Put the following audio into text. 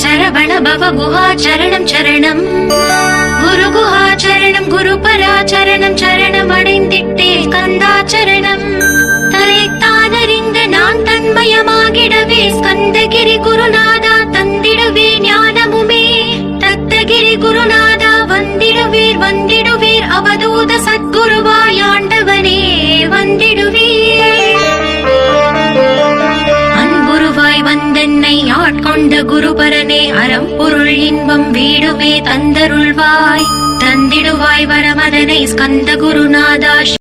ஸ்கந்தாச்சரணம் சரவண பவ குஹாச்சரணம் சரணம் குரு குஹாச்சரணம் குரு பராச்சரணம் சரணம் அடைந்திட்டே கந்தாச்சரணம் தலைத்தானறிந்து நான் தன்மயமாகிடவே ஸ்கந்தகிரி குருநாதா தந்திடுவே ஞானமுமே. தத்தகிரி குருநாதா வந்திடுவீர் வந்திடுவீர் அவதூத சத்குருவாயாண்டவனே வந்த அன்புருவாய் ஆட்கொண்ட குருபரனே அறம் பொருள் இன்பம் வீடுமே தந்தருள்வாய். தந்திடுவாய் வரமதனை ஸ்கந்த குருநாதா